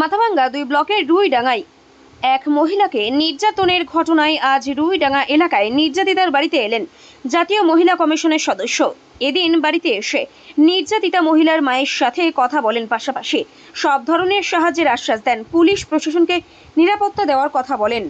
মাথাভাঙ্গা দুই ব্লকের রুইডাঙ্গায়। এক মহিলাকে নির্যাতনের ঘটনায় আজ রুইডাঙ্গা এলাকায় নির্যাতিতার বাড়িতে এলেন জাতীয় মহিলা কমিশনের সদস্য। এদিন বাড়িতে এসে নির্যাতিতা মহিলার মায়ের সাথে কথা বলেন পাশাপাশি সব ধরনের সাহায্যের আশ্বাস দেন পুলিশ প্রশাসনকে। নিরাপত্তা দেওয়ার কথা বলেন।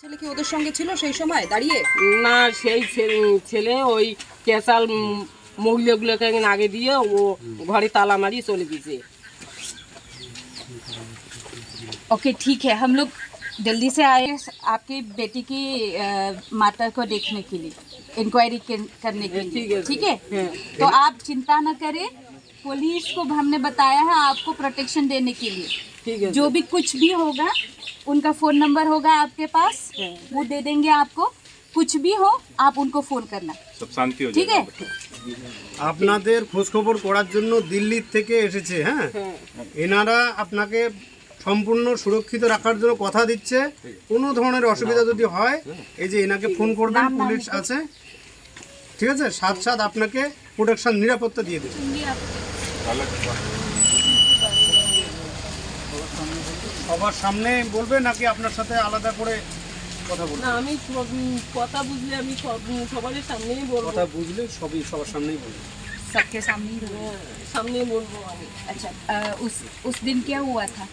ছেলে কি ওদের সঙ্গে ছিল সেই সময়? দাঁড়িয়ে? না সেই ছে- ছেলে ওই উম, মহিলাগুলোকে আগে দিয়ে ও ঘরে তালা মারিয়ে চলে গেছে। ओके ठीक है। हम लोग जल्दी से आए आपकी बेटी की आ, माता को देखने के लिए इंक्वायरी करने के लिए ठीक है? हाँ। तो आप चिंता ना करें पुलिस को हमने बताया है आपको प्रोटेक्शन देने के लिए। ठीक है जो भी कुछ भी होगा उनका फ़ोन नंबर होगा आपके पास हाँ। वो दे देंगे आपको। कुछ भी हो आप उनको फ़ोन करना। सब शांति हो ठीक है? আপনাদের খোঁজখবর করার জন্য দিল্লির থেকে এসেছে হ্যাঁ? হ্যাঁ। এনারা আপনাকে সম্পূর্ণ সুরক্ষিত রাখার জন্য কথা দিচ্ছে। কোনো ধরনের অসুবিধা যদি হয় এই যে এনাকে ফোন করবেন পুলিশ আছে। ঠিক আছে? সাত সাত আপনাকে প্রোটেকশন নিরাপত্তা দিয়ে দেবে সবার সামনে বলবে নাকি আপনার সাথে আলাদা করে কথা বলবে না আমি সব- উম, কথা বুঝলে আমি সব উম, সবার সামনেই বলবো কথা বুঝলে সবই সবার সামনেই বলবে सबके सामने ही रहो। হ্যাঁ, সামনেই বলবো আমি अच्छा अ, उस उस दिन क्या हुआ था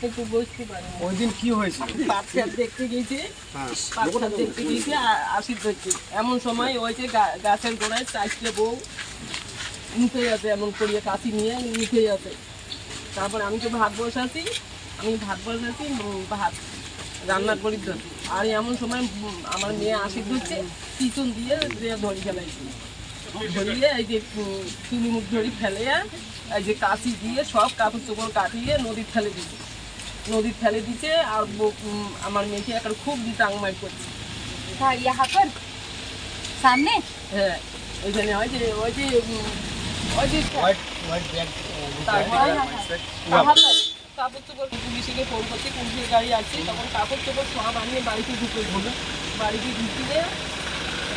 কিন্তু বুঝতে পারি না ওই দিন কি হয়েছিল বাচ্চা দেখতে গেছে হ্যাঁ বাচ্চা দেখতে গেছে আ- আশির ধরছে এমন সময় ওই যে গা- গাছের গোড়ায় চারটে বউ মুখে যাচ্ছে এমন করিয়ে কাশি নিয়ে মুখে যাচ্ছে তারপর আমি তো ভাত বসাছি আমি ভাত বসাছি উম, ভাত রান্না করি ধরছি আর এমন সময় আমার মেয়ে আশিক ধরছে পিছন দিয়ে ধরি ফেলাইছি ধরিয়ে এই যে তুমি মুখ ধরি ফেলে এই যে কাশি দিয়ে সব কাপড় চোপড় কাটিয়ে নদীর ফেলে দিচ্ছে। নদীর ফেলে দিচ্ছে আর আমার মেয়েকে একটা খুব টাংমাই করছে। সামনে? হ্যাঁ ওইখানে হয় যে ওই যে ওই যে কাপড় চোপড় পুলিশে গিয়ে ফোন করছি পুলিশের গাড়ি আছে তখন কাপড় চোপড় সব আনিয়ে বাড়িতে ঢুকে বলল বাড়িতে ঢুকিয়ে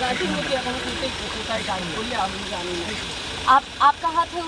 রাতের মধ্যে এখন করতে কোথায় জানি বললে আমি জানি না। আপনার হাতে